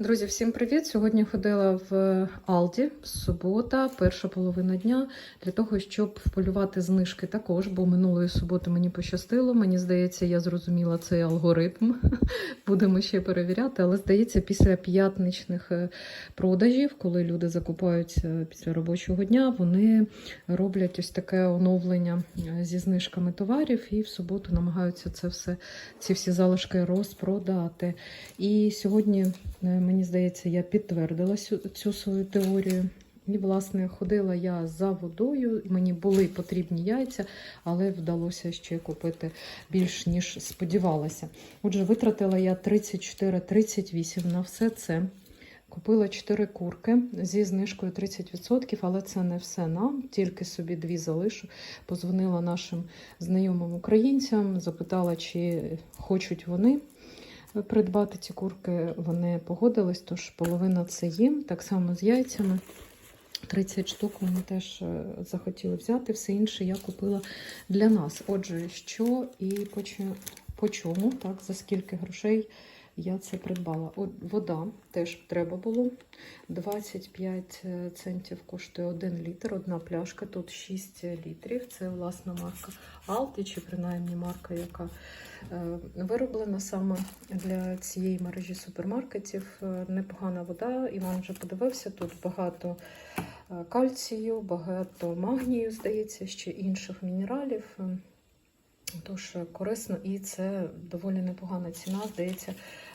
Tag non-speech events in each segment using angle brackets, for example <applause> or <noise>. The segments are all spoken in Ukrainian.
Друзі, всім привіт! Сьогодні ходила в Алді субота, перша половина дня, для того, щоб вполювати знижки також, бо минулої суботи мені пощастило. Мені здається, я зрозуміла цей алгоритм. <laughs> Будемо ще перевіряти, але здається, після п'ятничних е, продажів, коли люди закупаються після робочого дня, вони роблять ось таке оновлення е, зі знижками товарів і в суботу намагаються це все, ці всі залишки розпродати. І сьогодні. Е, Мені здається, я підтвердила цю, свою теорію. І, власне, ходила я за водою, мені були потрібні яйця, але вдалося ще купити більш ніж сподівалася. Отже, витратила я 34-38 на все це. Купила 4 курки зі знижкою 30%, але це не все нам, тільки собі дві залишу. Позвонила нашим знайомим українцям, запитала, чи хочуть вони придбати ці курки, вони погодились, тож половина це їм, так само з яйцями. 30 штук вони теж е, захотіли взяти, все інше я купила для нас. Отже, що і по, по чому, так, за скільки грошей я це придбала. От, вода теж треба було. 25 центів коштує 1 літр, одна пляшка, тут 6 літрів. Це власна марка Alti, чи принаймні марка, яка е, вироблена саме для цієї мережі супермаркетів. Е, Непогана вода. Іван вже подивився, тут багато е, кальцію, багато магнію, здається, ще інших мінералів. Е, Тож е, корисно і це доволі непогана ціна, здається,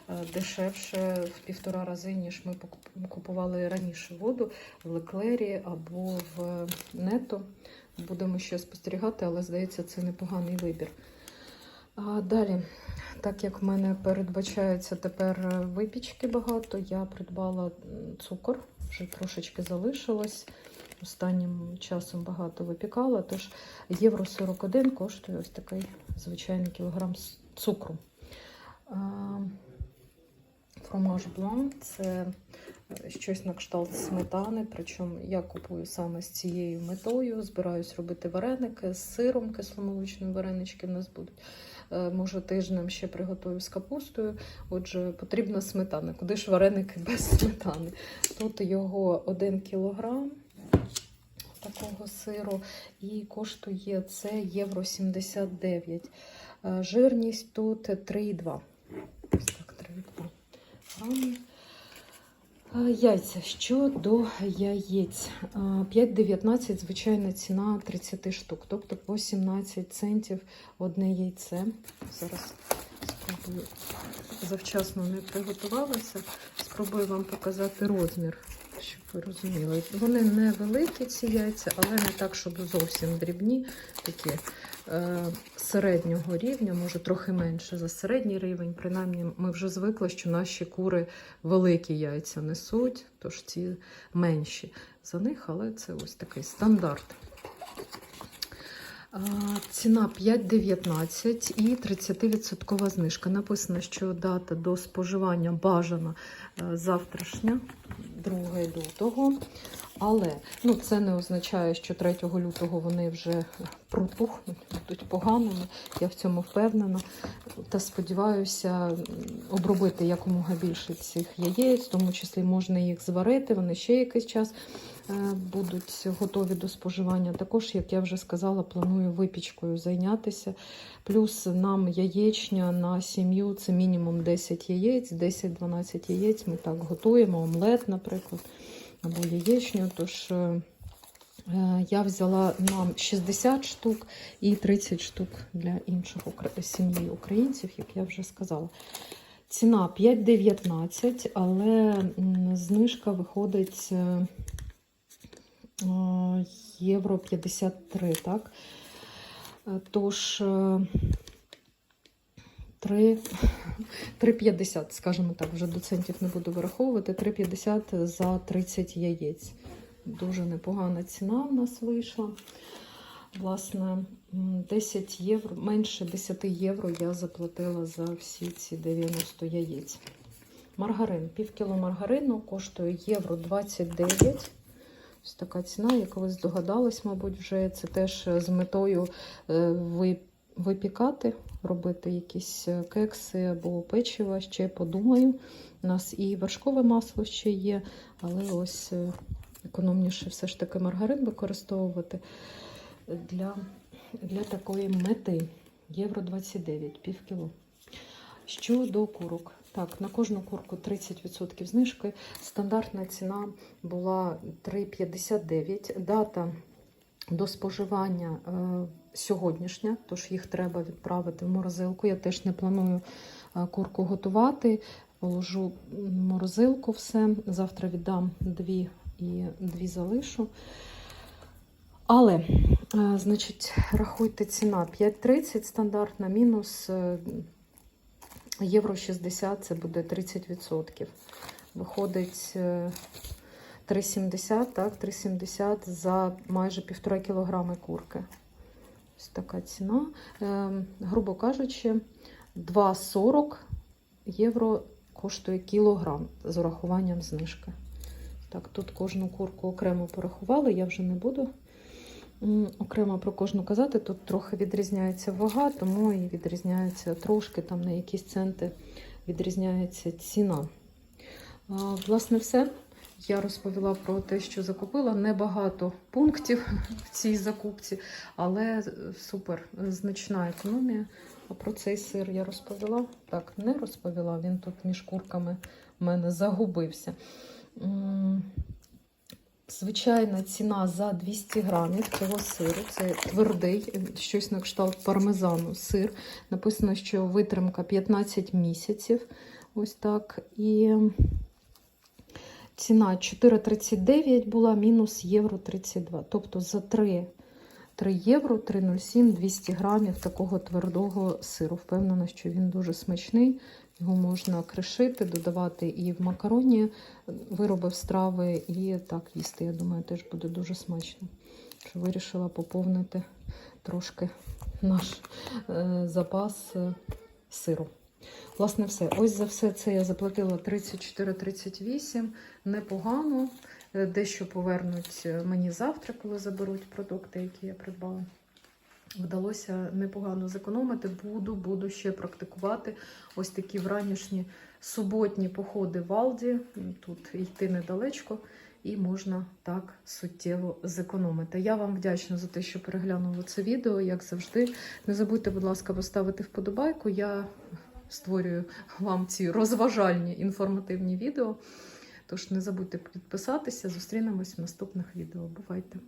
е, дешевше в півтора рази, ніж ми купували раніше воду в Леклері або в Нето. Будемо ще спостерігати, але здається, це непоганий вибір. А далі, так як в мене передбачається тепер е, випічки багато, я придбала цукор, вже трошечки залишилось. Останнім часом багато випікала, тож євро 41 коштує ось такий звичайний кілограм цукру. Фромаж блан це е, щось на кшталт сметани. Причому я купую саме з цією метою. Збираюсь робити вареники з сиром, кисломолочні варенички в нас будуть. Е, Може, тижнем ще приготую з капустою. Отже, потрібна сметана. Куди ж вареники без сметани? Тут його 1 кілограм такого сиру і коштує це євро 79. Е, Жирність тут 3,2. Ось так, 3,2 грами. Яйця. Щодо яєць. Е, 5,19 звичайна ціна 30 штук, тобто по 17 центів одне яйце. Зараз спробую завчасно не приготувалася. Спробую вам показати розмір, щоб ви розуміли. Вони невеликі, ці яйця, але не так, щоб зовсім дрібні, такі е, середнього рівня, може трохи менше за середній рівень. Принаймні, ми вже звикли, що наші кури великі яйця несуть, тож ці менші за них, але це ось такий стандарт. Ціна 5,19 і 30% знижка. Написано, що дата до споживання бажана е, завтрашня, 2 лютого. Але ну, це не означає, що 3 лютого вони вже протухнуть, будуть поганими. Я в цьому впевнена. Та сподіваюся обробити якомога більше цих яєць, в тому числі можна їх зварити, вони ще якийсь час будуть готові до споживання. Також, як я вже сказала, планую випічкою зайнятися. Плюс нам яєчня на сім'ю це мінімум 10 яєць, 10-12 яєць. Ми так готуємо, омлет, наприклад, або яєчню. Тож е, е, я взяла нам 60 штук і 30 штук для інших сім'ї українців, як я вже сказала. Ціна 5,19, але знижка виходить е, е, євро 53, так? Е, Тож е, 3, 3,50, скажімо так, вже до центів не буду вираховувати. 3,50 за 30 яєць. Дуже непогана ціна в нас вийшла. Власне, 10 євро, менше 10 євро я заплатила за всі ці 90 яєць. Маргарин. Пів кіло маргарину коштує євро 29. Ось така ціна, я колись здогадалась, мабуть, вже це теж з метою е, випікати, робити якісь е, кекси або печиво, ще подумаю. У нас і вершкове масло ще є, але ось е, економніше все ж таки маргарин використовувати для, для такої мети. Євро 29, пів кіло. Щодо курок. Так, на кожну курку 30% знижки. Стандартна ціна була 3,59. Дата до споживання е, сьогоднішня, тож їх треба відправити в морозилку. Я теж не планую е, курку готувати. Положу в морозилку все. Завтра віддам дві і дві залишу. Але, е, значить, рахуйте ціна 5,30 стандартна, мінус євро 60, це буде 30%. Виходить е, 3,70, так, 3,70 за майже півтора кілограми курки. Ось така ціна. Е, грубо кажучи, 2,40 євро коштує кілограм з урахуванням знижки. Так, тут кожну курку окремо порахували, я вже не буду окремо про кожну казати. Тут трохи відрізняється вага, тому і відрізняється трошки там на якісь центи відрізняється ціна. Власне, все. Я розповіла про те, що закупила. Небагато пунктів в цій закупці, але супер значна економія. А про цей сир я розповіла? Так, не розповіла. Він тут між курками в мене загубився. Звичайна ціна за 200 грамів цього сиру. Це твердий, щось на кшталт пармезану сир. Написано, що витримка 15 місяців. Ось так. І ціна 4,39 була, мінус євро 32. Тобто за 3, 3 євро 3,07 200 грамів такого твердого сиру. Впевнена, що він дуже смачний. Його можна кришити, додавати і в макароні вироби в страви, і так їсти. Я думаю, теж буде дуже смачно. Що вирішила поповнити трошки наш е, запас е, сиру. Власне, все. Ось за все це я заплатила 34-38. Непогано. Е, Дещо повернуть е, мені завтра, коли заберуть продукти, які я придбала. Вдалося непогано зекономити. Буду, буду ще практикувати ось такі вранішні суботні походи в Алді. Тут йти недалечко, і можна так суттєво зекономити. Я вам вдячна за те, що переглянули це відео, як завжди. Не забудьте, будь ласка, поставити вподобайку. Я створюю вам ці розважальні інформативні відео. Тож не забудьте підписатися. Зустрінемось в наступних відео. Бувайте!